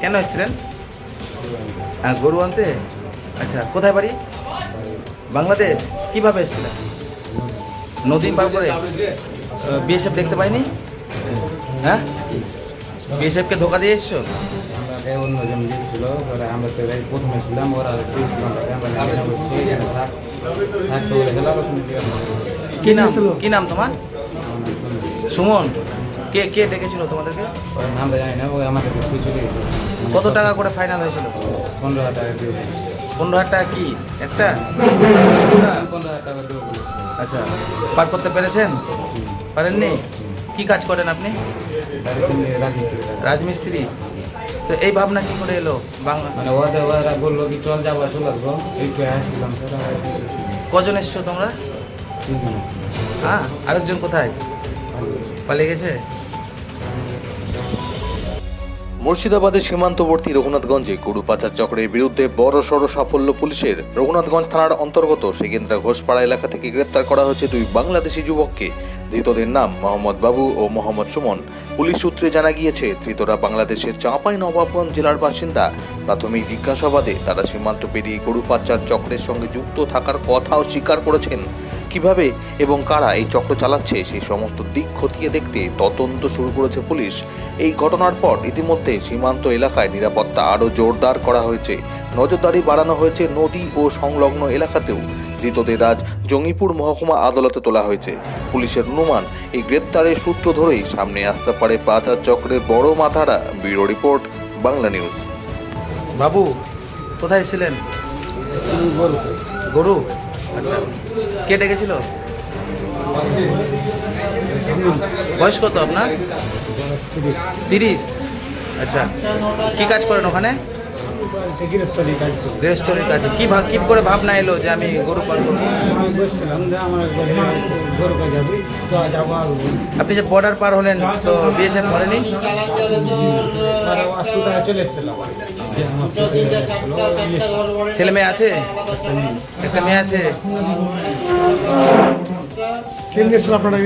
কেন এসেছিলেন? হ্যাঁ গরু আনতে? আচ্ছা কোথায় বাড়ি? বাংলাদেশ। কীভাবে এসেছিলেন? নদী পার করে? বিএসএফ দেখতে পাইনি? হ্যাঁ? বিএসএফকে ধোকা দিয়ে এসছো? অন্যজন দিয়েছিল ওরা আমরা তো প্রথমে ছিলাম ওরা? কি নাম? কি নাম তোমার? সুমন। কে কে ডেকেছিল তোমাদেরকে? ওর নামটা জানি না ওই আমাদের কিছু চলে গেছে। কত টাকা করে ফাইনাল হয়েছিল? পনেরো হাজার টাকা দিয়ে পনেরো হাজার টাকা কি? একটা? পনেরো হাজার টাকা দিয়ে আচ্ছা পার করতে পেরেছেন? পারেননি? কি কাজ করেন আপনি? রাজমিস্ত্রি। তো এই ভাবনা কি করে এলো? বাংলা মানে ওরা বলল কি চল যাব চলে আসব। এই আসছিলাম কজন এসছো তোমরা? হ্যাঁ আরেকজন কোথায়? পালিয়ে গেছে? মুর্শিদাবাদের সীমান্তবর্তী রঘুনাথগঞ্জে গরু পাচার চক্রের বিরুদ্ধে বড় সড় সাফল্য পুলিশের রঘুনাথগঞ্জ থানার অন্তর্গত সেকেন্দ্রা ঘোষপাড়া এলাকা থেকে গ্রেপ্তার করা হয়েছে দুই বাংলাদেশি যুবককে। ধৃতদের নাম মোহাম্মদ বাবু ও মোহাম্মদ সুমন। পুলিশ সূত্রে জানা গিয়েছে, ধৃতরা বাংলাদেশের চাঁপাই নবাবগঞ্জ জেলার বাসিন্দা। প্রাথমিক জিজ্ঞাসাবাদে তারা সীমান্ত পেরিয়ে গরু পাচার চক্রের সঙ্গে যুক্ত থাকার কথাও স্বীকার করেছেন। কীভাবে এবং কারা এই চক্র চালাচ্ছে সেই সমস্ত দিক খতিয়ে দেখতে তদন্ত শুরু করেছে পুলিশ। এই ঘটনার পর ইতিমধ্যে সীমান্ত এলাকায় নিরাপত্তা আরও জোরদার করা হয়েছে। নজরদারি বাড়ানো হয়েছে নদী ও সংলগ্ন এলাকাতেও। ধৃতদের আজ জঙ্গিপুর মহকুমা আদালতে তোলা হয়েছে। পুলিশের অনুমান এই গ্রেপ্তারের সূত্র ধরেই সামনে আসতে পারে পাচার চক্রের বড় মাথারা। Bureau report Bangla news. বাবু কোথায় ছিলেন? গরু? আচ্ছা। কে ডেকেছিল? বয়স কত আপনার? তিরিশ। আচ্ছা। কি কাজ করেন ওখানে? গৃহস্থলী কাজ গৃহস্থলীর কাছে কি ভাব কি করে ভাবনা এলো যে আমি গরু পালন করব কাজ আপনি যে বর্ডার পার হলেন, তো বিএসএফ এসেছিল। ছেলে মেয়ে আছে? একটা মেয়ে আছে? আপনারা